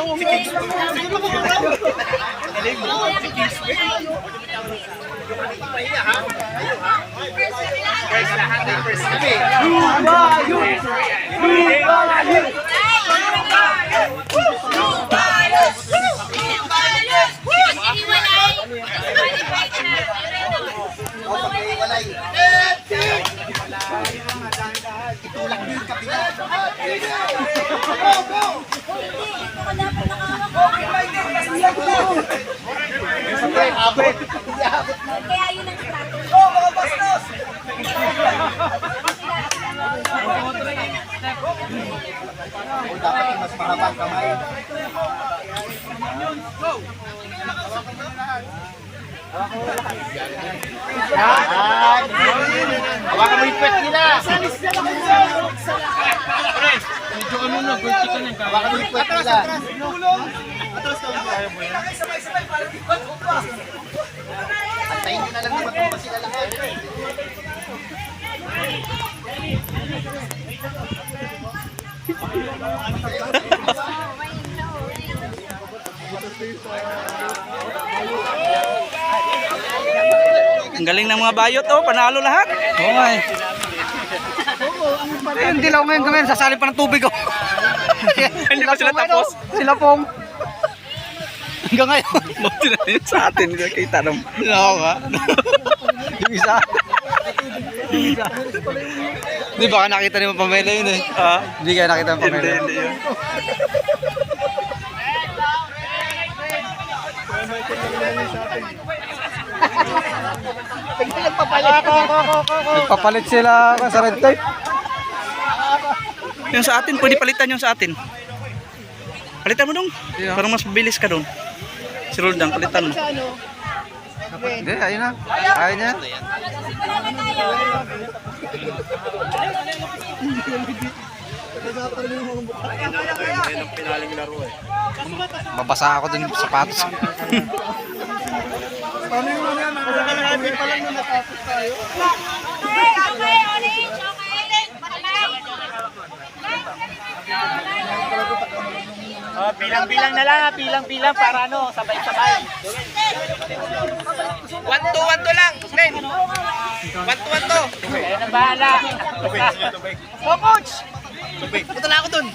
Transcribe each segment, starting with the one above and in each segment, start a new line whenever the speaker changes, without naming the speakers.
Go, go! Kaya yun ang strategy.
Dapat mas mahabang kamay. Yan! Hawakan mo yung puwet nila!
Medyo ano na, vertical kaya.
Hawakan mo yung puwet nila! Antayin nyo na lang naman kung sila lahat.
Ang galing ng mga bayot oh, panalo lahat. Oo nga eh. Yung dilaw ngayon kami, sasali pa ng tubig oh. Hindi pa sila tapos. Sila pong. Hanggang ngayon. Buti na yun sa atin, nakita naman. Oo nga. Yung isa. Yung isa. Di ba nakita ni Pamela yun eh? Ah? Hindi kaya nakita ng Pamela. Hindi, hindi yun. Nagpapalit sila sa red tape. Yung sa atin, pwede palitan yung sa atin. Palitan mo dong. Parang mas bilis ka dong. Si Roldang, palitan mo. Hindi, ayun na. Ayun niya. Babasa ako dun sa sapatos.
Okay, okay, orange, okay.
Oh, bilang-bilang na lang, bilang-bilang para ano, sabay-sabay.
One to one to lang. Len. One to one to.
Kayo na bahala.
Oh, coach! Punta na ako dun.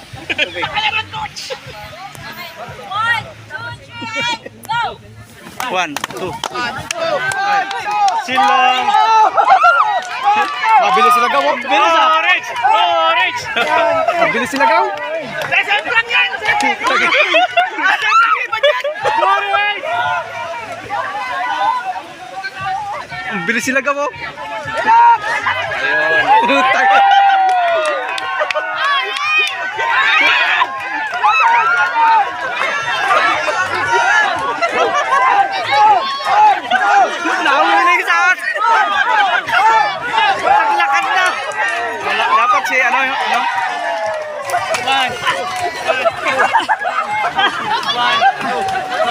One, two, three, go!
One, two.
Sila.
Mabilis sila gaw. Mabilis ah.
Orange! Orange!
Mabilis sila gaw.
Lesson ang bilis sila gamo. Ayun. Utang. Dapat
si ano, ano? One. One. One. One.